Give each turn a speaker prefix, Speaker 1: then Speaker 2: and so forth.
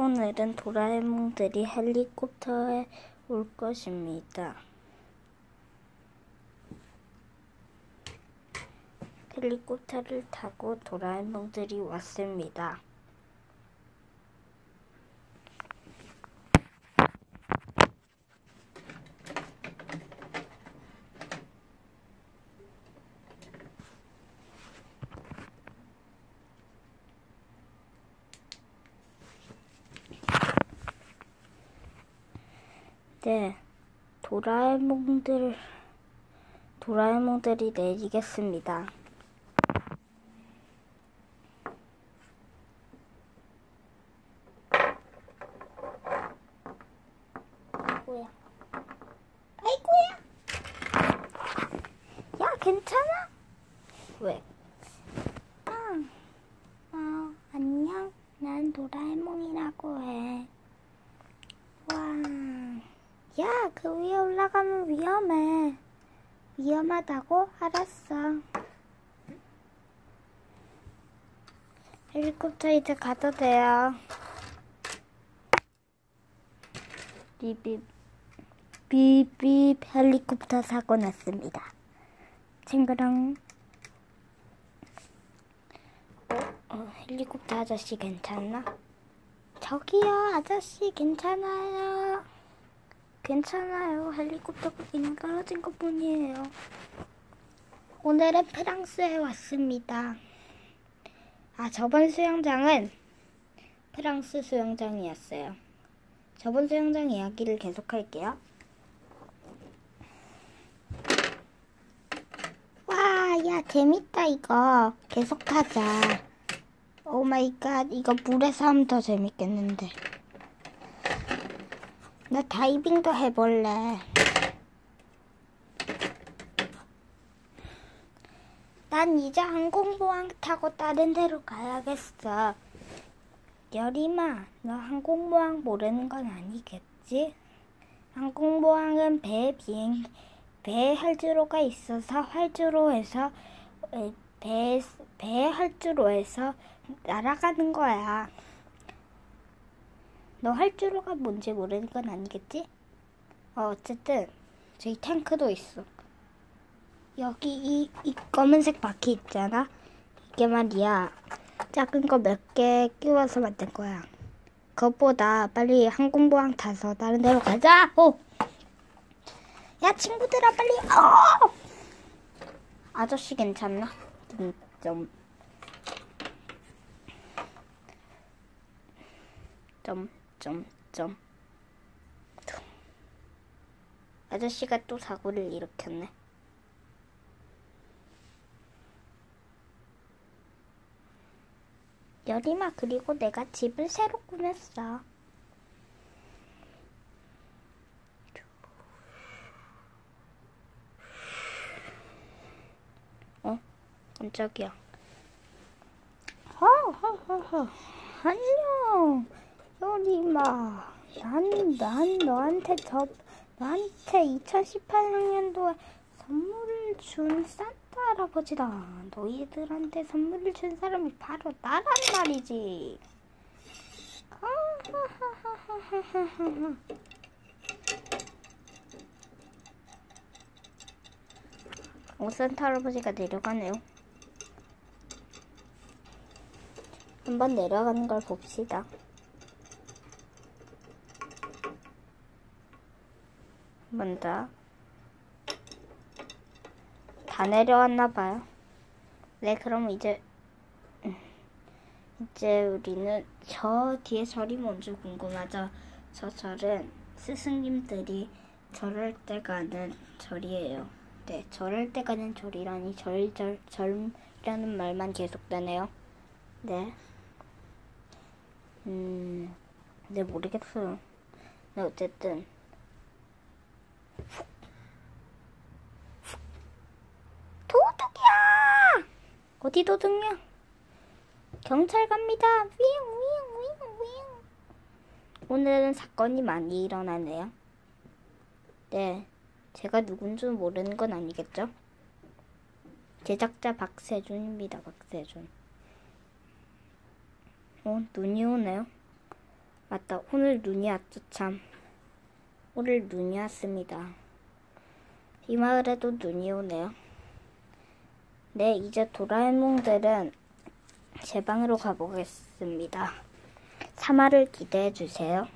Speaker 1: 오늘은 도라에몽들이 헬리콥터에 올 것입니다. 헬리콥터를 타고 도라에몽들이 왔습니다. 네, 도라에몽들, 도라에몽들이 내리겠습니다. 어, 도라에몽이라고 해. 와. 야, 그 위에 올라가면 위험해. 위험하다고? 알았어. 헬리콥터 이제 가도 돼요. 비비, 비비 헬리콥터 사고 났습니다. 친구랑, 어, 어, 헬리콥터 아저씨 괜찮나? 저기요, 아저씨 괜찮아요. 괜찮아요. 헬리콥터가 그냥 떨어진 것 뿐이에요. 오늘은 프랑스에 왔습니다. 아, 저번 수영장은 프랑스 수영장이었어요. 저번 수영장 이야기를 계속할게요. 와, 야, 재밌다, 이거. 계속하자. 오 마이 갓, 이거 물에서 하면 더 재밌겠는데. 나 다이빙도 해볼래. 난 이제 항공모함 타고 다른 데로 가야겠어. 여림아, 너 항공모함 모르는 건 아니겠지? 항공모함은 배 비행, 배 활주로가 있어서 활주로에서 배, 배 활주로에서 날아가는 거야. 너 활주로가 뭔지 모르는 건 아니겠지? 어, 어쨌든 저기 탱크도 있어. 여기 이, 이 검은색 바퀴 있잖아. 이게 말이야. 작은 거 몇 개 끼워서 만든 거야. 그것보다 빨리 항공모함 타서 다른 데로 가자. 오. 야 친구들아 빨리. 어! 아저씨 괜찮나? 좀, 좀. 좀. 점, 점. 아저씨가 또 사고를 일으켰네. 여리마, 그리고 내가 집을 새로 꾸몄어. 어? 깜짝이야. 허허허허. 안녕. 여리마, 난, 난 너한테 저, 너한테 2018학년도에 선물을 준 산타 할아버지다. 너희들한테 선물을 준 사람이 바로 나란 말이지. 오, 산타 할아버지가 내려가네요. 한번 내려가는 걸 봅시다. 먼저 다 내려왔나 봐요. 네, 그럼 이제 이제 우리는 저 뒤에 절이 뭔지 궁금하죠? 저 절은 스승님들이 절할 때 가는 절이에요. 네, 절할 때 가는 절이라니 절절 절이라는 말만 계속되네요. 네. 음, 네 모르겠어요. 네 어쨌든 도둑이야! 어디 도둑이야? 경찰 갑니다. 윙, 윙, 윙, 윙. 오늘은 사건이 많이 일어나네요. 네, 제가 누군지 모르는 건 아니겠죠? 제작자 박세준입니다. 박세준. 어, 눈이 오네요. 맞다. 오늘 눈이 왔죠, 참. 오늘 눈이 왔습니다. 이 마을에도 눈이 오네요. 네, 이제 도라에몽들은 제 방으로 가보겠습니다. 3화를 기대해 주세요.